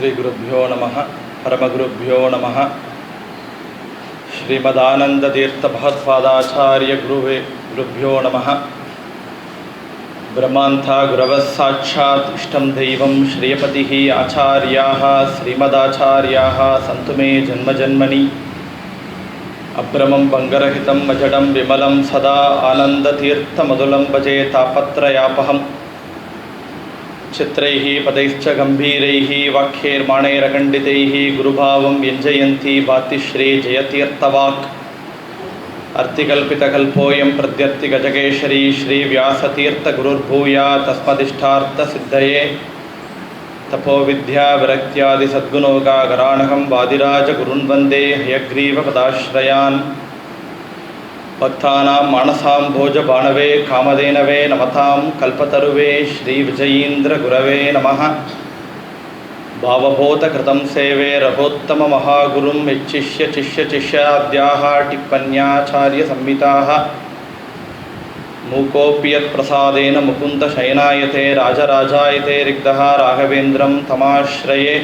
श्रीगुरुभ्यो नमः परमगुरुभ्यो नमः। श्रीमदानन्दतीर्थभगवत्पादाचार्यगुरुवे गुरुभ्यो नमः। ब्रह्मान्था गुरवः साक्षात् इष्टं दैवं श्रियपतिः आचार्याः श्रीमदाचार्याः सन्तु मे जन्मजन्मनि। अभ्रमं बङ्गरहितं अजडं विमलं सदा आनन्दतीर्थमधुलं भजे तापत्रयापहम् चित्रैः पदैश्च गम्भीरैः वाक्यैर्माणैरखण्डितैः गुरुभावं व्यञ्जयन्ती भातिश्री जयतीर्थवाक् अर्तिकल्पितकल्पोऽयं प्रत्यर्तिगजकेशरी श्रीव्यासतीर्थगुरुर्भूया तस्मदिष्टार्थसिद्धये तपोविद्याविरक्त्यादिसद्गुणोगागराणकं वादिराजगुरुन् वन्दे हयग्रीवपदाश्रयान् பக்தானாம் மானசாம் போஜ பானவே காமதேனவே நமதாம் கல்பத்தருவே ஸ்ரீ விஜயீந்திர குரவே நம பாவபோத கிருதம் சேவே ரகோத்தம மகாகுரும் யச்சிஷ்ய சிஷ்ய சிஷ்யாத்யாக டிப்பன்யாச்சாரிய சம்மிதாக மூகோப்பியத் பிரசாதேன முகுந்த சயனாயதே ராஜராஜாயதே ரிக்தா ராகவேந்திரம் தமாஸ்ரயே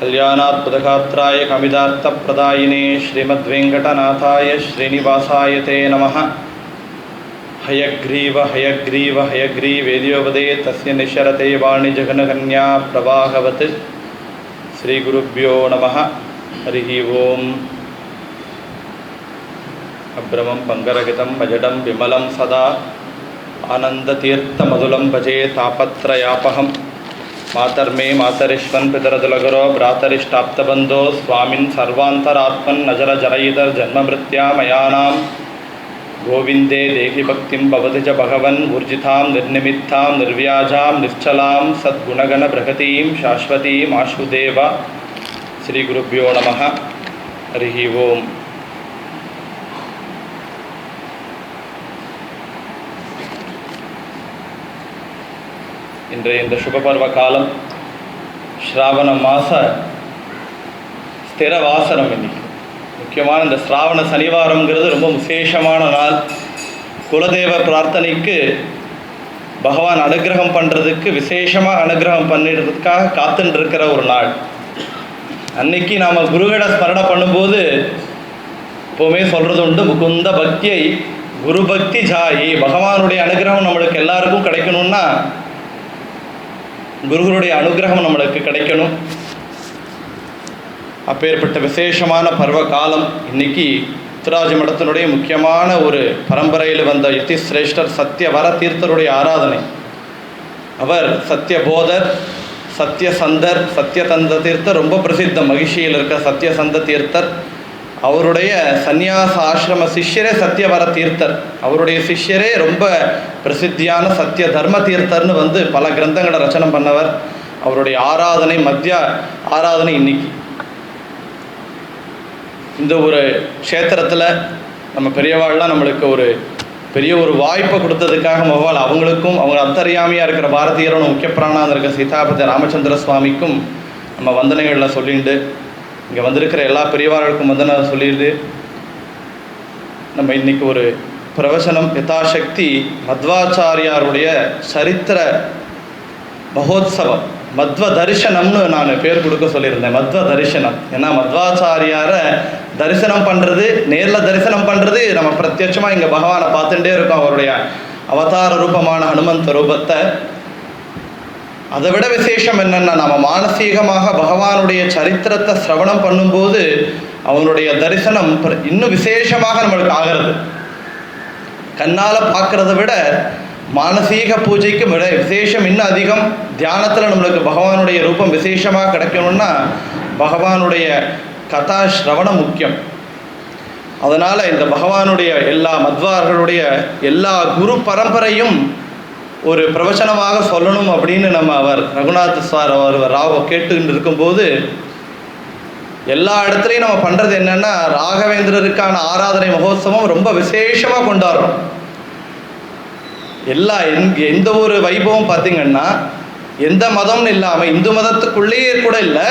कल्याणात्पदगात्राय कमिदार्थप्रदायिने श्रीमद्वेङ्कटनाथाय श्रीनिवासाय ते नमः हयग्रीव हयग्रीव हयग्रीवेद्योपदे तस्य निशरते वाणि जगनकन्या प्रवाहवत् श्रीगुरुभ्यो नमः हरिः ओम् अभ्रमं पङ्गरहितं भजडं विमलं सदा आनन्दतीर्थमधुलं भजे तापत्रयापहम् मातर्मे मातरिष्वन् पितरदुलगुरो भ्रातरिष्टाप्तबन्धो स्वामिन् सर्वान्तरात्मन् नजरजरयितर्जन्ममृत्यामयानां गोविन्दे देहि भक्तिं भवति च भगवन् ऊर्जितां निर्निमित्तां निर्व्याजां निश्चलां सद्गुणगणबृहतीं शाश्वतीमाशुदेव श्रीगुरुभ्यो नमः। हरिः ओम् இன்றைய இந்த சுபபர்வ காலம் ஸ்ராவண மாத ஸ்திர வாசனம் இன்னைக்கு. முக்கியமான இந்த ஸ்ராவண சனிவாரம்ங்கிறது ரொம்ப விசேஷமான நாள். குலதெய்வ பிரார்த்தனைக்கு பகவான் அனுகிரகம் பண்ணுறதுக்கு விசேஷமாக அனுகிரகம் பண்ணிடுறதுக்காக காத்துட்டு இருக்கிற ஒரு நாள். அன்னைக்கு நாம் குருகட ஸ்மரணை பண்ணும்போது எப்போவுமே சொல்கிறது உண்டு முகுந்த பக்தியை குரு பக்தி ஜாயி. பகவானுடைய அனுகிரகம் நம்மளுக்கு எல்லாருக்கும் கிடைக்கணும்னா குருகளுடைய அனுகிரகம் நம்மளுக்கு கிடைக்கணும். அப்பேற்பட்ட விசேஷமான பருவ காலம் இன்னைக்கு உத்தராஜ மடத்தினுடைய முக்கியமான ஒரு பரம்பரையில் வந்த யுத்தி சிரேஷ்டர் சத்தியவர தீர்த்தருடைய ஆராதனை. அவர் சத்தியபோதர் சத்தியசந்தர் சத்தியதந்த தீர்த்தர் ரொம்ப பிரசித்தம் மகிழ்ச்சியில் இருக்க சத்தியசந்த தீர்த்தர். அவருடைய சந்நியாச ஆசிரம சிஷ்யரே சத்யவர தீர்த்தர். அவருடைய சிஷ்யரே ரொம்ப பிரசித்தியான சத்திய தர்ம தீர்த்தர்னு வந்து பல கிரந்தங்களை ரச்சனை பண்ணவர். அவருடைய ஆராதனை மத்திய ஆராதனை இன்னைக்கு. இந்த ஒரு க்ஷேத்திரத்தில் நம்ம பெரியவாள்லாம் நம்மளுக்கு ஒரு பெரிய ஒரு வாய்ப்பை கொடுத்ததுக்காக மொவால் அவங்களுக்கும் அவங்க அத்தறியாமையாக இருக்கிற பாரதியரோட முக்கிய பிராணாக இருக்க சீதாபதி ராமச்சந்திர சுவாமிக்கும் நம்ம வந்தனைகளில் சொல்லிண்டு இங்கே வந்திருக்கிற எல்லா பெரியவார்களுக்கும் வந்து நான் சொல்லிடுது நம்ம இன்னைக்கு ஒரு பிரவசனம். யதாசக்தி மத்வாச்சாரியாருடைய சரித்திர மகோத்சவம். மத்வ தரிசனம்னு நான் பேர் கொடுக்க சொல்லியிருந்தேன். மத்வ தரிசனம் ஏன்னா மத்வாச்சாரியாரை தரிசனம் பண்ணுறது நேரில் தரிசனம் பண்ணுறது நம்ம பிரத்யட்சமாக இங்கே பகவானை பார்த்துட்டே இருக்கோம். அவருடைய அவதார ரூபமான ஹனுமந்த ரூபத்தை. அதை விட விசேஷம் என்னென்னா நம்ம மானசீகமாக பகவானுடைய சரித்திரத்தை சிரவணம் பண்ணும்போது அவனுடைய தரிசனம் இன்னும் விசேஷமாக நம்மளுக்கு ஆகிறது. கண்ணால் பார்க்குறத விட மானசீக பூஜைக்கு விட விசேஷம் இன்னும் அதிகம். தியானத்தில் நம்மளுக்கு பகவானுடைய ரூபம் விசேஷமாக கிடைக்கணும்னா பகவானுடைய கதா ஸ்ரவணம் முக்கியம். அதனால் இந்த பகவானுடைய எல்லா மத்வார்களுடைய எல்லா குரு பரம்பரையும் ஒரு பிரவச்சனமாக சொல்லணும் அப்படின்னு நம்ம அவர் ரகுநாத் சார் அவர் ராவ கேட்டுக்கிட்டு இருக்கும்போது எல்லா இடத்துலையும் நம்ம பண்ணுறது என்னென்னா ராகவேந்திரருக்கான ஆராதனை மகோத்சவம் ரொம்ப விசேஷமாக கொண்டாடுறோம். எல்லா எந் எந்த ஒரு வைபவம் பார்த்திங்கன்னா எந்த மதம்னு இல்லாமல் இந்து மதத்துக்குள்ளேயே கூட இல்லை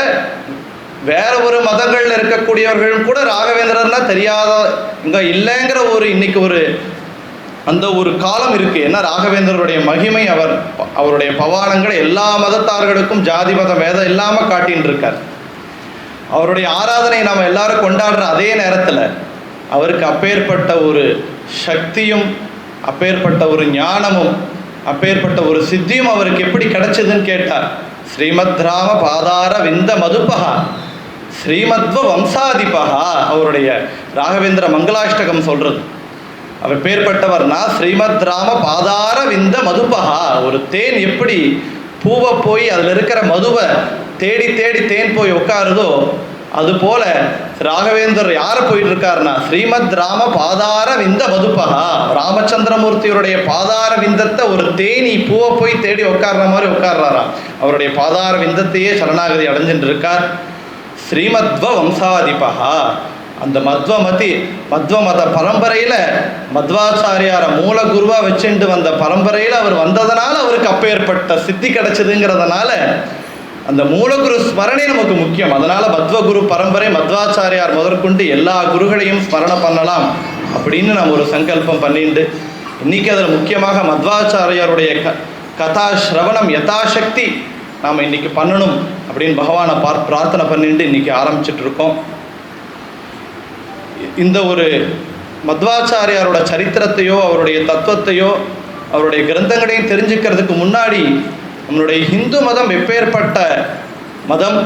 வேற ஒரு மதங்களில் இருக்கக்கூடியவர்களும் கூட ராகவேந்திரர்னா தெரியாத இங்கே இல்லைங்கிற ஒரு இன்னைக்கு ஒரு அந்த ஒரு காலம் இருக்கு. ஏன்னா ராகவேந்தருடைய மகிமை அவர் அவருடைய பவானங்களை எல்லா மதத்தார்களுக்கும் ஜாதி மதம் வேதம் இல்லாமல் காட்டின்னு இருக்கார். அவருடைய ஆராதனை நாம் எல்லாரும் கொண்டாடுற அதே நேரத்தில் அவருக்கு அப்பேற்பட்ட ஒரு சக்தியும் அப்பேற்பட்ட ஒரு ஞானமும் அப்பேற்பட்ட ஒரு சித்தியும் அவருக்கு எப்படி கிடைச்சதுன்னு கேட்டார். ஸ்ரீமத் ராம பாதார விந்த மதுப்பகா ஸ்ரீமத்வ வம்சாதிபகா அவருடைய ராகவேந்திர மங்களாஷ்டகம் சொல்றது. அவர் பேர்பட்டவர்னா ஸ்ரீமத் ராம பாதார விந்த மதுபகா. ஒரு தேன் எப்படி பூவை போய் அதில் இருக்கிற மதுவை தேடி தேடி தேன் போய் உட்காருதோ அதுபோல ராகவேந்தர் யாரை போயிட்டு இருக்காருன்னா ஸ்ரீமத் ராம பாதார விந்த மதுப்பகா ராமச்சந்திரமூர்த்தியுடைய பாதார விந்தத்தை ஒரு தேனி பூவை போய் தேடி உட்கார்ற மாதிரி உட்கார்றாராம் அவருடைய பாதார விந்தத்தையே சரணாகதி அடைஞ்சுட்டு இருக்கார் ஸ்ரீமத்வ வம்சாதிபகா. அந்த மத்வமதி மத்வ மத பரம்பரையில் மத்வாச்சாரியாரை மூல குருவாக வச்சுட்டு வந்த பரம்பரையில் அவர் வந்ததுனால அவருக்கு அப்பேற்பட்ட சித்தி கிடைச்சதுங்கிறதுனால அந்த மூலகுரு ஸ்மரணை நமக்கு முக்கியம். அதனால மத்வ குரு பரம்பரை மத்வாச்சாரியார் முதற்கொண்டு எல்லா குருகளையும் ஸ்மரணை பண்ணலாம் அப்படின்னு நாம் ஒரு சங்கல்பம் பண்ணிட்டு இன்னைக்கு அதில் முக்கியமாக மத்வாச்சாரியாருடைய க கதா ஸ்ரவணம் யதாசக்தி நாம் இன்னைக்கு பண்ணணும் அப்படின்னு பகவானை பார் பிரார்த்தனை பண்ணிட்டு இன்னைக்கு ஆரம்பிச்சிட்டு இருக்கோம். இந்த ஒரு மத்வாச்சாரியாரோட சரித்திரத்தையோ அவருடைய தத்துவத்தையோ அவருடைய கிரந்தங்களையும் தெரிஞ்சுக்கிறதுக்கு முன்னாடி நம்மளுடைய இந்து மதம் எப்பேற்பட்ட மதம்?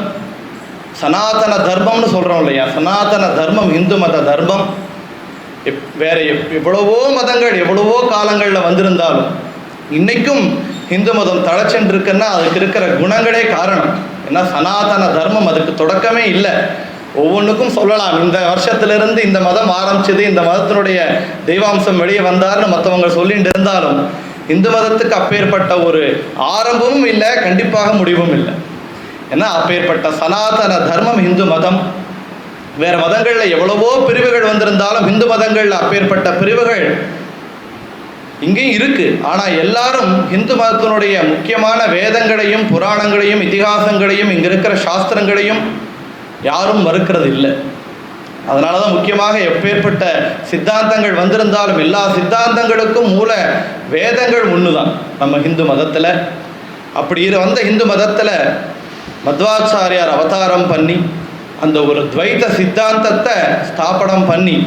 சனாதன தர்மம்னு சொல்கிறோம் இல்லையா? சனாதன தர்மம் இந்து மத தர்மம். எப் வேற எப் எவ்வளவோ மதங்கள் எவ்வளவோ காலங்களில் வந்திருந்தாலும் இன்னைக்கும் இந்து மதம் தழைச்சென்றிருக்குன்னா அதுக்கு இருக்கிற குணங்களே காரணம். ஏன்னா சனாதன தர்மம் அதுக்கு தொடக்கமே இல்லை. ஒவ்வொன்றுக்கும் சொல்லலாம். இந்த வருஷத்திலிருந்து இந்த மதம் ஆரம்பிச்சது இந்த மதத்தினுடைய தெய்வாம்சம் வெளியே வந்தார்னு மற்றவங்க சொல்லிட்டு இருந்தாலும் இந்து மதத்துக்கு அப்பேற்பட்ட ஒரு ஆரம்பமும் இல்லை கண்டிப்பாக முடிவும் இல்லை. ஏன்னா அப்பேற்பட்ட சனாதன தர்மம் இந்து மதம். வேறு மதங்களில் எவ்வளவோ பிரிவுகள் வந்திருந்தாலும் இந்து மதங்களில் அப்பேற்பட்ட பிரிவுகள் இங்கேயும் இருக்கு. ஆனால் எல்லாரும் இந்து மதத்தினுடைய முக்கியமான வேதங்களையும் புராணங்களையும் இதிகாசங்களையும் இங்கே இருக்கிற சாஸ்திரங்களையும் யாரும் மறுக்கிறது இல்லை அதனால தான் முக்கியமாக எப்பேற்பட்ட சித்தாந்தங்கள் வந்திருந்தாலும் எல்லா சித்தாந்தங்களுக்கும் மூல வேதங்கள் ஒன்று தான் நம்ம ஹிந்து மதத்தில். அப்படி இரு வந்த ஹிந்து மதத்தில் மத்வாச்சாரியார் அவதாரம் பண்ணி அந்த ஒரு துவைத சித்தாந்தத்தை ஸ்தாபனம் பண்ணி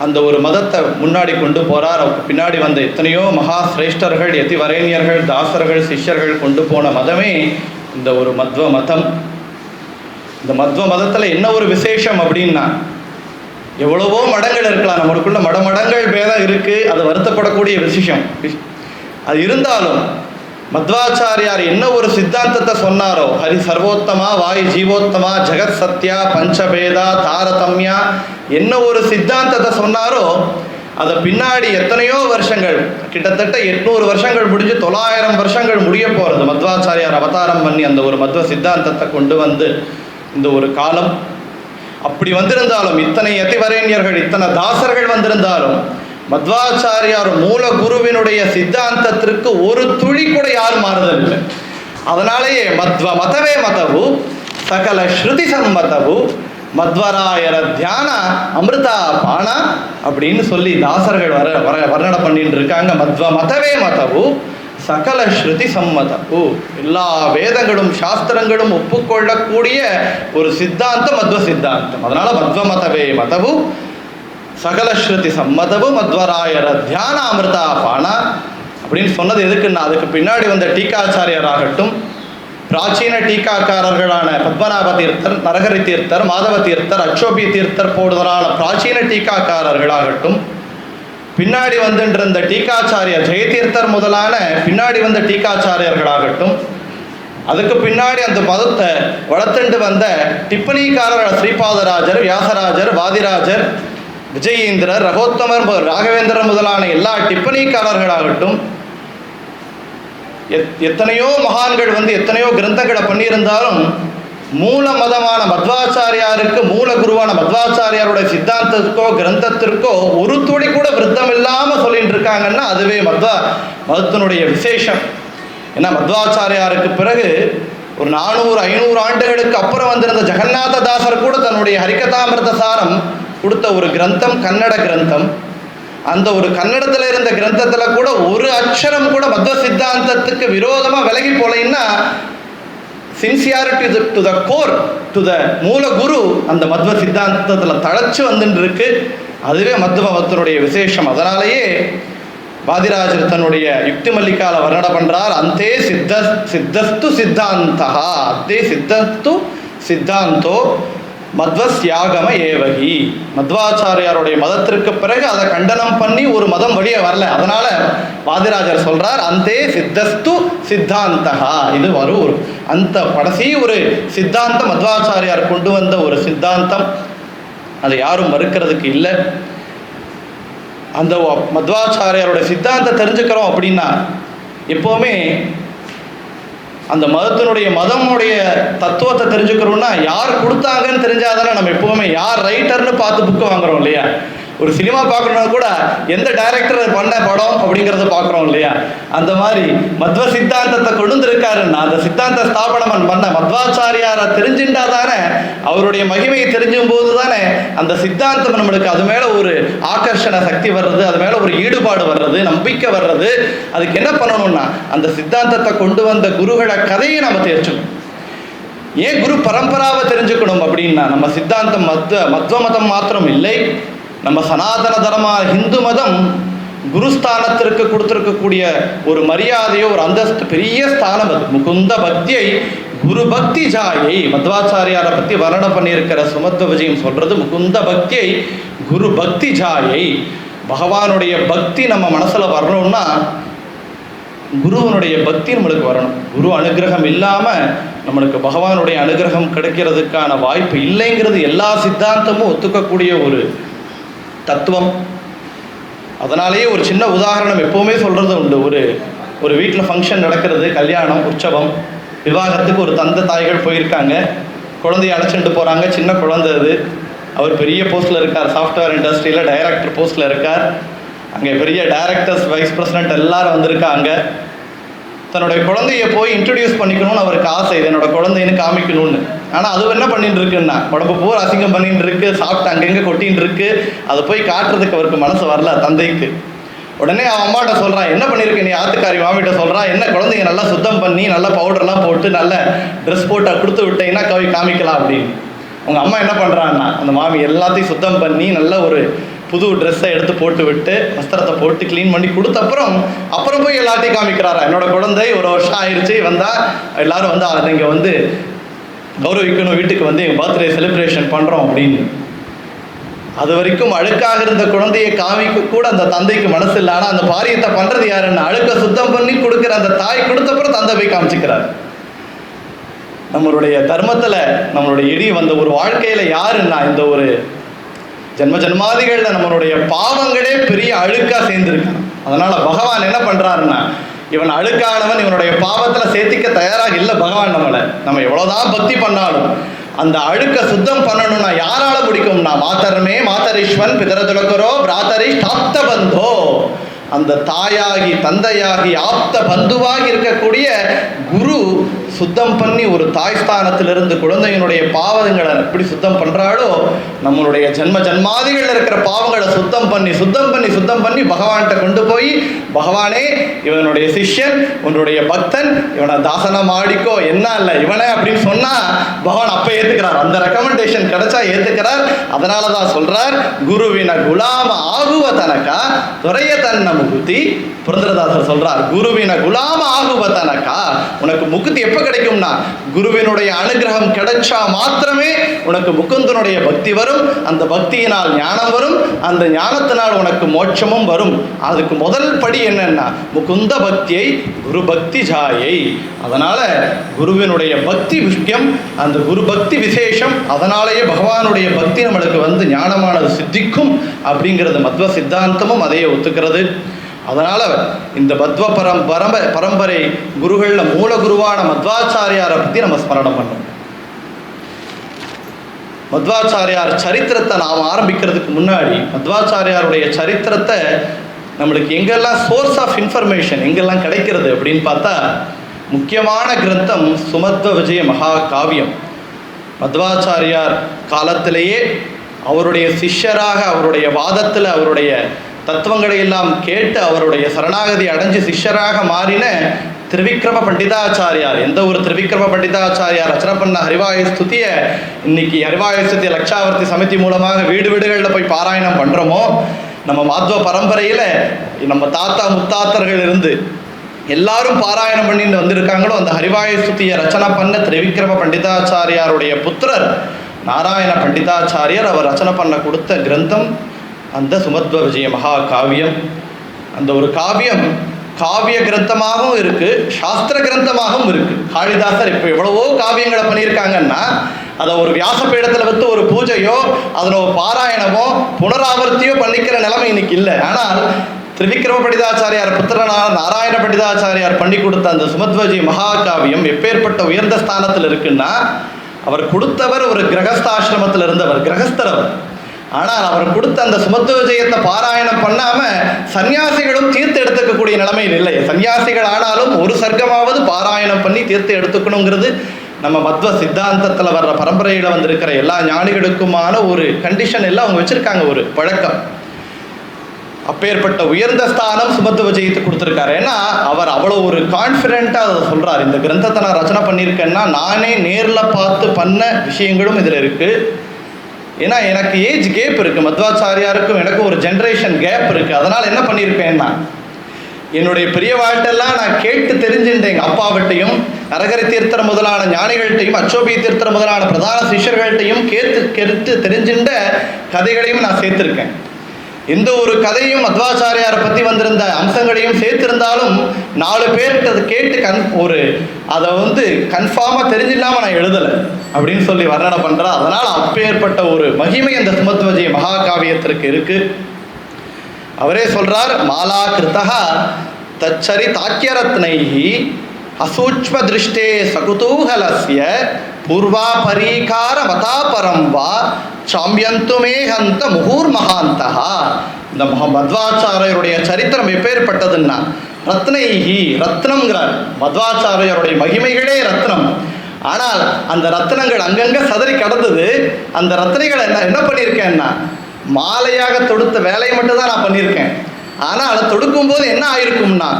அந்த ஒரு மதத்தை முன்னாடி கொண்டு போகிறார் பின்னாடி வந்த எத்தனையோ மகா சிரேஷ்டர்கள் யதிவரேண்யர்கள் தாசர்கள் சிஷ்யர்கள் கொண்டு போன மதமே இந்த ஒரு மத்வ மதம். இந்த மத்வ மதத்தில் என்ன ஒரு விசேஷம் அப்படின்னா எவ்வளவோ மடங்கள் இருக்கலாம். நம்மளுக்குள்ள மடமடங்கள் பேதம் இருக்குது அது வருத்தப்படக்கூடிய விசேஷம். அது இருந்தாலும் மத்வாச்சாரியார் என்ன ஒரு சித்தாந்தத்தை சொன்னாரோ ஹரி சர்வோத்தமா வாயு ஜீவோத்தமா ஜெகத் சத்யா பஞ்சபேதா தாரதம்யா என்ன ஒரு சித்தாந்தத்தை சொன்னாரோ அதை பின்னாடி எத்தனையோ வருஷங்கள் கிட்டத்தட்ட எட்நூறு வருஷங்கள் முடிஞ்சு தொள்ளாயிரம் வருஷங்கள் முடிய போகிறது மத்வாச்சாரியார் அவதாரம் பண்ணி அந்த ஒரு மத்வ சித்தாந்தத்தை கொண்டு வந்து இந்த ஒரு காலம். அப்படி வந்திருந்தாலும் இத்தனை யதிவரேண்யர்கள் இத்தனை தாசர்கள் வந்திருந்தாலும் மத்வாச்சாரியார் மூல குருவினுடைய சித்தாந்தத்திற்கு ஒரு துளி கூட யாரும் மாறுதல் இல்லை அதனாலேயே மத்வ மதவே மதவு சகல ஸ்ருதி சம்மதவு மத்வராயர தியான அமிர்தா பானா அப்படின்னு சொல்லி தாசர்கள் வர வர வர்ணனை பண்ணிட்டு இருக்காங்க. மத்வ மதவே மதவு சகல ஸ்ருதி ஓ எல்லா வேதங்களும் சாஸ்திரங்களும் ஒப்புக்கொள்ளக்கூடிய ஒரு சித்தாந்தம் மத்வ சித்தாந்தம் அதனால மத்வ மதவே. மதவு சகல ஸ்ருதி சம்மதவு மத்வராயர தியான அமிர்தா பானா அப்படின்னு சொன்னது எதுக்குன்னா அதுக்கு பின்னாடி வந்த டீக்காச்சாரியராகட்டும் பிராச்சீன டீக்காக்காரர்களான பத்மநாப தீர்த்தர் நரகரி தீர்த்தர் மாதவ தீர்த்தர் அக்ஷோபி தீர்த்தர் போடுதலான பிராச்சீன டீக்காக்காரர்களாகட்டும் பின்னாடி வந்துருந்த டீக்காச்சாரியர் ஜெயதீர்த்தர் முதலான பின்னாடி வந்த டீக்காச்சாரியர்களாகட்டும் அதுக்கு பின்னாடி அந்த மதத்தை வளர்த்துண்டு வந்த டிப்பணிக்காரர் ஸ்ரீபாதராஜர் வியாசராஜர் வாதிராஜர் விஜயேந்திரர் ரகோத்தமர் ராகவேந்திரர் முதலான எல்லா டிப்பணிக்காரர்களாகட்டும் எத் எத்தனையோ மகான்கள் வந்து எத்தனையோ கிரந்தங்களை பண்ணியிருந்தாலும் மூல மதமான மத்வாச்சாரியாருக்கு மூல குருவான மத்வாச்சாரியாருடைய சித்தாந்தத்துக்கோ கிரந்தத்திற்கோ ஒரு துளி கூட விருத்தம் இல்லாமல் சொல்லிட்டு இருக்காங்கன்னா அதுவே மத்வா மதத்தினுடைய விசேஷம். ஏன்னா மத்வாச்சாரியாருக்கு பிறகு ஒரு நானூறு ஐநூறு ஆண்டுகளுக்கு அப்புறம் வந்திருந்த ஜெகநாத தாசர் கூட தன்னுடைய ஹரிகதாமிரத சாரம் கொடுத்த ஒரு கிரந்தம் கன்னட கிரந்தம். அந்த ஒரு கன்னடத்தில் இருந்த கிரந்தத்தில் கூட ஒரு அக்ஷரம் கூட மத்வ சித்தாந்தத்துக்கு விரோதமாக விலகி போலைன்னா sincerity to the core to the மூல குரு அந்த மத்வ சித்தாந்தத்தில் தழைச்சு வந்துட்டு இருக்கு அதுவே மத்வ மதத்தினுடைய விசேஷம். அதனாலேயே வாதிராஜர் தன்னுடைய யுக்தி மல்லிக்கால வர்ணனை பண்றார். அந்தே சித்த சித்தஸ்து சித்தாந்தா அந்தே சித்தஸ்து சித்தாந்தோ மத்வஸ்யாகம ஏவகி. மத்வாச்சாரியாருடைய மதத்திற்கு பிறகு அதை கண்டனம் பண்ணி ஒரு மதம் வழியே வரல. அதனால வாதிராஜர் சொல்றார் அந்தே சித்தஸ்து சித்தாந்தகா இது வரும் ஒரு அந்த கடைசி ஒரு சித்தாந்தம் மத்வாச்சாரியார் கொண்டு வந்த ஒரு சித்தாந்தம். அதை யாரும் மறுக்கிறதுக்கு இல்லை. அந்த மத்வாச்சாரியாரோட சித்தாந்தம் தெரிஞ்சுக்கிறோம் அப்படின்னா எப்போவுமே அந்த மதத்தினுடைய மதமுடைய தத்துவத்தை தெரிஞ்சுக்கிறோம்னா யார் கொடுத்தாங்கன்னு தெரிஞ்சாதானே நம்ம எப்போவுமே யார் ரைட்டர்னு பார்த்து புக்கு வாங்குறோம் இல்லையா? ஒரு சினிமா பார்க்கணும்னா கூட எந்த டைரக்டர் பண்ண படம் அப்படிங்கிறத பார்க்குறோம் இல்லையா? அந்த மாதிரி மத்வ சித்தாந்தத்தை கொண்டு அந்த சித்தாந்த ஸ்தாபனமன் பண்ண மத்வாச்சாரியாரை தெரிஞ்சுட்டா தானே அவருடைய மகிமையை தெரிஞ்சும் போது தானே அந்த சித்தாந்தம் நம்மளுக்கு அது மேலே ஒரு ஆகர்ஷண சக்தி வர்றது அது மேலே ஒரு ஈடுபாடு வர்றது நம்பிக்கை வர்றது. அதுக்கு என்ன பண்ணணும்னா அந்த சித்தாந்தத்தை கொண்டு வந்த குருகள கதையை நம்ம தெரிஞ்சுக்கணும் ஏன் குரு பரம்பராவை தெரிஞ்சுக்கணும் அப்படின்னா நம்ம சித்தாந்தம் மத்வ மத்வ மதம் மாத்திரம் இல்லை. நம்ம சனாதன தர்மா ஹிந்து மதம் குருஸ்தானத்திற்கு கொடுத்துருக்கக்கூடிய ஒரு மரியாதையோ ஒரு அந்தஸ்து பெரிய ஸ்தானம் அது. முகுந்த பக்தியை குரு பக்தி ஜாயை மத்வாச்சாரியாரை பற்றி வர்ணனை பண்ணியிருக்கிற சுமத்வ விஜயம் சொல்றது முகுந்த பக்தியை குரு பக்தி ஜாயை. பகவானுடைய பக்தி நம்ம மனசில் வரணும்னா குருவனுடைய பக்தி நம்மளுக்கு வரணும். குரு அனுகிரகம் இல்லாமல் நம்மளுக்கு பகவானுடைய அனுகிரகம் கிடைக்கிறதுக்கான வாய்ப்பு இல்லைங்கிறது எல்லா சித்தாந்தமும் ஒத்துக்கக்கூடிய ஒரு தத்துவம். அதனாலேயே ஒரு சின்ன உதாரணம் எப்போவுமே சொல்கிறது உண்டு. ஒரு ஒரு வீட்டில் ஃபங்க்ஷன் நடக்கிறது கல்யாணம் உற்சவம் விவாகத்துக்கு ஒரு தந்தை தாய்கள் போயிருக்காங்க. குழந்தைய அழைச்சிட்டு போகிறாங்க சின்ன குழந்தை அது. அவர் பெரிய போஸ்ட்டில் இருக்கார். சாஃப்ட்வேர் இண்டஸ்ட்ரியில் டைரக்டர் போஸ்ட்டில் இருக்கார். அங்கே பெரிய டைரக்டர்ஸ் வைஸ் பிரசிடென்ட் எல்லாரும் வந்திருக்காங்க. தன்னுடைய குழந்தைய போய் இன்ட்ரடியூஸ் பண்ணிக்கணும்னு அவருக்கு ஆசை. இது என்னோட குழந்தைன்னு காமிக்கணும்னு. ஆனால் அது என்ன பண்ணிட்டு இருக்குன்னா உடம்பு பூரா அசிங்கம் பண்ணிட்டு இருக்கு சாப்பிட்டு அங்கங்கே கொட்டின்னு இருக்கு அதை போய் காட்டுறதுக்கு அவருக்கு மனசு வரல தந்தைக்கு. உடனே அவன் அம்மாட்ட சொல்றான் என்ன பண்ணிருக்க நீ ஆத்துக்காரி மாமிட்ட சொல்றான் என்ன குழந்தைங்க நல்லா சுத்தம் பண்ணி நல்லா பவுடர்லாம் போட்டு நல்ல ட்ரெஸ் போட்டு கொடுத்து விட்டீங்கன்னா கவி காமிக்கலாம் அப்படின்னு. உங்க அம்மா என்ன பண்றான்னா அந்த மாமி எல்லாத்தையும் சுத்தம் பண்ணி நல்ல ஒரு புது ட்ரெஸ்ஸை எடுத்து போட்டு விட்டு வஸ்திரத்தை போட்டு க்ளீன் பண்ணி கொடுத்த அப்புறம் அப்புறம் போய் எல்லாத்தையும் காமிக்கிறாரா? என்னோட குழந்தை ஒரு வருஷம் ஆயிடுச்சு வந்தால் எல்லாரும் வந்து அதை இங்கே வந்து கௌரவிக்கணும் வீட்டுக்கு வந்து எங்கள் பர்த்டே செலிப்ரேஷன் பண்ணுறோம் அப்படின்னு. அது வரைக்கும் அழுக்காக இருந்த குழந்தையை காமிக்க கூட அந்த தந்தைக்கு மனசு இல்லை. ஆனால் அந்த பாரியத்தை பண்ணுறது யாருன்னு அழுக்க சுத்தம் பண்ணி கொடுக்குற அந்த தாய் கொடுத்தப்புறம் தந்தை போய் காமிச்சிக்கிறார். நம்மளுடைய தர்மத்தில் நம்மளுடைய இடி வந்த ஒரு வாழ்க்கையில் யாருன்னா இந்த ஒரு ஜென்ம ஜென்மாதிகளில் நம்மளுடைய பாவங்களே பெரிய அழுக்காக சேர்ந்துருக்கான் அதனால் பகவான் என்ன பண்ணுறாருன்னா இவன் அழுக்கானவன் இவனுடைய பாவத்தில் சேர்த்திக்க தயாராக இல்லை பகவான் நம்மளை. நம்ம எவ்வளோதான் பக்தி பண்ணாலும் அந்த அழுக்க சுத்தம் பண்ணணும்னா யாரால முடிக்கும்னா மாத்தரமே மாத்தரீஸ்வன் பிதரதுலக்கரோ பிராத்தரி தாத்த பந்தோ அந்த தாயாகி தந்தையாகி ஆப்த பந்துவாகி இருக்கக்கூடிய குரு சுத்தம் பண்ணி ஒரு தாய் ஸ்தானத்திலிருந்து குழந்தையினுடைய பாவங்களை எப்படி சுத்தம் பண்ணுறாளோ நம்மளுடைய ஜென்ம ஜன்மாதிகள் இருக்கிற பாவங்களை சுத்தம் பண்ணி சுத்தம் பண்ணி சுத்தம் பண்ணி பகவான்கிட்ட கொண்டு போய் பகவானே இவனுடைய சிஷ்யன் உன்னுடைய பக்தன் இவனை தாசனம் ஆடிக்கோ என்ன இல்லை இவனே அப்படின்னு சொன்னால் பகவான் அப்போ ஏற்றுக்கிறார் அந்த ரெக்கமெண்டேஷன் கிடைச்சா ஏத்துக்கிறார். அதனால தான் சொல்கிறார் குருவின குலாம ஆகுவ தனக்கா துறைய தன்னம் முகுதி புரந்தரதாசர் சொல்றார் குருவின குலாம ஆகுவ உனக்கு முகுதி எப்ப கிடைக்கும்னா? குருவினுடைய அனுகிரகம் கிடைச்சா மாத்திரமே உனக்கு முகுந்தனுடைய பக்தி வரும். அந்த பக்தியினால் ஞானம் வரும். அந்த ஞானத்தினால் உனக்கு மோட்சமும் வரும். அதுக்கு முதல் படி என்னன்னா முகுந்த பக்தியை குரு பக்தி ஜாயை. அதனால குருவினுடைய பக்தி முக்கியம் அந்த குரு பக்தி விசேஷம். அதனாலேயே பகவானுடைய பக்தி நம்மளுக்கு வந்து ஞானமானது சித்திக்கும் அப்படிங்கிறது மத்வ சித்தாந்தமும் அதையே ஒத்துக்கிறது. அதனால் இந்த பத்வ பரம் பரம்ப பரம்பரை குருகளில் மூல குருவான மத்வாச்சாரியாரை பற்றி நம்ம ஸ்மரணம் பண்ணோம் மத்வாச்சாரியார் சரித்திரத்தை நாம் ஆரம்பிக்கிறதுக்கு முன்னாடி மத்வாச்சாரியாருடைய சரித்திரத்தை நம்மளுக்கு எங்கெல்லாம் சோர்ஸ் ஆஃப் இன்ஃபர்மேஷன் எங்கெல்லாம் கிடைக்கிறது அப்படின்னு பார்த்தா முக்கியமான கிரந்தம் சுமத்வ விஜய மகா காவியம். மத்வாச்சாரியார் காலத்திலேயே அவருடைய சிஷ்யராக அவருடைய வாதத்தில் அவருடைய தத்துவங்களை எல்லாம் கேட்டு அவருடைய சரணாகதி அடைஞ்சு சிஷ்யராக மாறின திருவிக்ரம பண்டிதாச்சாரியார். எந்த ஒரு திருவிக்ரம பண்டிதாச்சாரியார்? ரச்சனை பண்ண ஹரிவாய ஸ்துதியை இன்னைக்கு ஹரிவாய ஸ்துதி லட்சாவர்த்தி சமிதி மூலமாக வீடு வீடுகளில் போய் பாராயணம் பண்ணுறோமோ நம்ம மாத்வ பரம்பரையில் நம்ம தாத்தா முத்தாத்தர்கள் இருந்து எல்லாரும் பாராயணம் பண்ணிட்டு வந்திருக்காங்களோ? அந்த ஹரிவாய ஸ்துதியை ரச்சனை பண்ண திரிவிக்ரம பண்டிதாச்சாரியாருடைய புத்திரர் நாராயண பண்டிதாச்சாரியர் அவர் ரச்சனை பண்ண கொடுத்த கிரந்தம் அந்த சுமத்வ விஜய மகா காவியம். அந்த ஒரு காவியம் காவிய கிரந்தமாகவும் இருக்கு சாஸ்திர கிரந்தமாகவும் இருக்கு. காளிதாசர் இப்போ எவ்வளவோ காவியங்களை பண்ணியிருக்காங்கன்னா அதை ஒரு வியாசப்பீடத்தில் வச்சு ஒரு பூஜையோ அதனோ பாராயணமோ புனராவர்த்தியோ பண்ணிக்கிற நிலைமை இன்னைக்கு இல்லை. ஆனால் திரிவிக்ரம பண்டிதாச்சாரியார் புத்திரனான நாராயண பண்டிதாச்சாரியார் பண்ணி கொடுத்த அந்த சுமத்வஜி மகாகாவியம் எப்பேற்பட்ட உயர்ந்த ஸ்தானத்தில் இருக்குன்னா அவர் கொடுத்தவர் ஒரு கிரகஸ்தாசிரமத்தில் இருந்தவர் கிரகஸ்தரவர் ஆனால் அவர் கொடுத்த அந்த சுமத்துவ விஜயத்தை பாராயணம் பண்ணாம சன்னியாசிகளும் தீர்த்து எடுத்துக்கக்கூடிய நிலைமையில் இல்லை. சன்னியாசிகள் ஆனாலும் ஒரு சர்க்கமாவது பாராயணம் பண்ணி தீர்த்து எடுத்துக்கணுங்கிறது நம்ம மத்வ சித்தாந்தத்தில் வர்ற பரம்பரையில் வந்திருக்கிற எல்லா ஞானிகளுக்குமான ஒரு கண்டிஷன் எல்லாம் அவங்க வச்சிருக்காங்க ஒரு பழக்கம். அப்பேற்பட்ட உயர்ந்த ஸ்தானம் சுமத்து விஜயத்தை கொடுத்துருக்காரு. ஏன்னா அவர் அவ்வளோ ஒரு கான்ஃபிடென்ட்டாக அதை சொல்கிறார் இந்த கிரந்தத்தை நான் ரச்சனை பண்ணியிருக்கேன்னா நானே நேரில் பார்த்து பண்ண விஷயங்களும் இதில் இருக்குது ஏன்னா எனக்கு ஏஜ் கேப் இருக்குது மத்வாச்சாரியாருக்கும் எனக்கும் ஒரு ஜென்ரேஷன் கேப் இருக்குது அதனால் என்ன பண்ணியிருப்பேன்னா என்னுடைய பெரிய வாழ்ட்டெல்லாம் நான் கேட்டு தெரிஞ்சுட்டேன் எங்கள் அப்பாவிட்டையும் நரகரி தீர்த்தர் முதலான ஞானிகள்கிட்டையும் அச்சோபி தீர்த்தர் முதலான பிரதான சிஷர்கள்ட்டையும் கேட்டு கெடுத்து தெரிஞ்சுட்ட கதைகளையும் நான் சேர்த்துருக்கேன். எந்த ஒரு கதையும் மத்வாச்சாரியாரை பற்றி வந்திருந்த அம்சங்களையும் சேர்த்திருந்தாலும் நாலு பேர்கிட்ட அதை கேட்டு கன் ஒரு அதை வந்து கன்ஃபார்மாக தெரிஞ்சில்லாமல் நான் எழுதலை. அப்படின்னு சொல்லி வர்ணனை பண்ணுறா அதனால் அப்பேற்பட்ட ஒரு மகிமை அந்த சுமத்வஜய மகாகாவியத்திற்கு இருக்குது அவரே சொல்றார் மாலா கிருத்தா தச்சரி தாக்கியரத்னைகி அசூக்ஷ்ம திருஷ்டே சகுதூகலஸ்ய பூர்வா பரீகார மதாபரம் வா சாம்பியந்துமே ஹந்த முகூர் மகாந்தகா இந்த மத்வாச்சாரியருடைய சரித்திரம் எப்பேற்பட்டதுன்னா ரத்னைகி ரத்னம்ங்கிறார். மத்வாச்சாரியருடைய மகிமைகளே ரத்னம். ஆனால் அந்த ரத்னங்கள் அங்கங்கே சதறி கடந்தது. அந்த ரத்னைகளை என்ன என்ன பண்ணியிருக்கேன்னா மாலையாக தொடுத்த வேலையை மட்டும் தான் நான் பண்ணியிருக்கேன். ஆனால் தொடுக்கும்போது என்ன ஆயிருக்கும்னா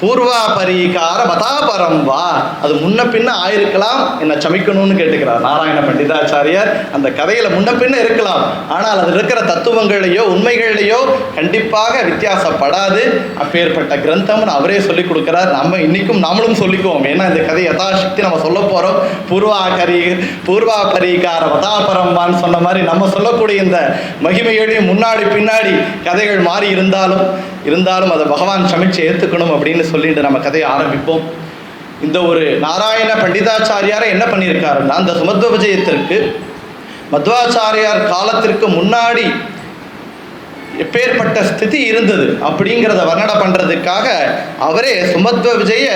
பூர்வா பரீகார மதாபரம் வா. அது முன்ன பின்ன ஆயிருக்கலாம். என்னை சமைக்கணும்னு கேட்டுக்கிறார் நாராயண பண்டிதாச்சாரியர். அந்த கதையில் முன்ன பின்ன இருக்கலாம். ஆனால் அதில் இருக்கிற தத்துவங்களையோ உண்மைகளையோ கண்டிப்பாக வித்தியாசப்படாது. அப்பேற்பட்ட கிரந்தம்னு அவரே சொல்லிக் கொடுக்குறார். நம்ம இன்னைக்கும் நாமளும் சொல்லிக்குவோம். ஏன்னா இந்த கதை யதாசக்தி நம்ம சொல்ல போகிறோம் பூர்வா கரி பூர்வா பரீகார மதாபரம்வான்னு சொன்ன மாதிரி நம்ம சொல்லக்கூடிய இந்த மகிமைகளையும் முன்னாடி பின்னாடி கதைகள் மாறி இருந்தாலும் இருந்தாலும் அதை பகவான் சமைச்சு ஏற்றுக்கணும் அப்படின்னு சொல்லிட்டு நம்ம கதையை ஆரம்பிப்போம். இந்த ஒரு நாராயண பண்டிதாச்சாரியாரை என்ன பண்ணியிருக்காருன்னா அந்த சுமத்வ விஜயத்திற்கு மத்வாச்சாரியார் காலத்திற்கு முன்னாடி எப்பேற்பட்ட ஸ்திதி இருந்தது அப்படிங்கிறத வர்ணனை பண்ணுறதுக்காக அவரே சுமத்வ விஜய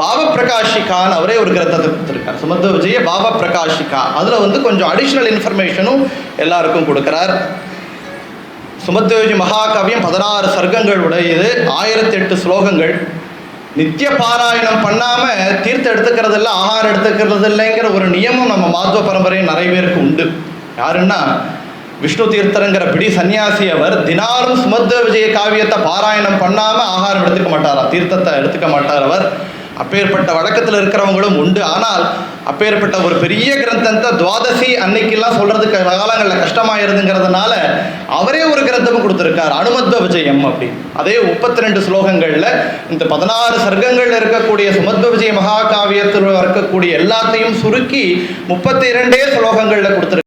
பாவ பிரகாஷிகான்னு அவரே ஒரு கிரந்தத்தை கொடுத்துருக்கார். சுமத்வ விஜய பாவ பிரகாஷிகா அதில் வந்து கொஞ்சம் அடிஷ்னல் இன்ஃபர்மேஷனும் எல்லாருக்கும் கொடுக்குறார். சுமத்வஜி மகாகாவியம் பதினாறு சர்க்கங்கள் உடையது ஆயிரத்தி எட்டு ஸ்லோகங்கள். நித்திய பாராயணம் பண்ணாமல் தீர்த்தம் எடுத்துக்கிறது இல்லை ஆகாரம் எடுத்துக்கிறது இல்லைங்கிற ஒரு நியமம் நம்ம மாத்துவ பரம்பரையும் நிறைய பேருக்கு உண்டு. யாருன்னா விஷ்ணு தீர்த்தருங்கிற பிடி சன்னியாசி அவர் தினாலும் சுமத்வ விஜய காவியத்தை பாராயணம் பண்ணாம ஆகாரம் எடுத்துக்க மாட்டாராம் தீர்த்தத்தை எடுத்துக்க மாட்டார் அவர். அப்பேற்பட்ட வழக்கத்தில் இருக்கிறவங்களும் உண்டு. ஆனால் அப்பேற்பட்ட ஒரு பெரிய கிரந்தத்தை துவாதசி. அன்னைக்கெல்லாம் சொல்றதுக்கு காலங்களில் கஷ்டமாயிருதுங்கிறதுனால அவரே ஒரு கிரந்தமும் கொடுத்துருக்கார். அனுமத்வ விஜயம் அப்படி. அதே முப்பத்தி ரெண்டு ஸ்லோகங்களில் இந்த பதினாறு சர்க்கங்கள்ல இருக்கக்கூடிய சுமத்வ விஜய மகாகாவியத்தில் இருக்கக்கூடிய எல்லாத்தையும் சுருக்கி முப்பத்தி இரண்டே ஸ்லோகங்களில் கொடுத்துருக்கு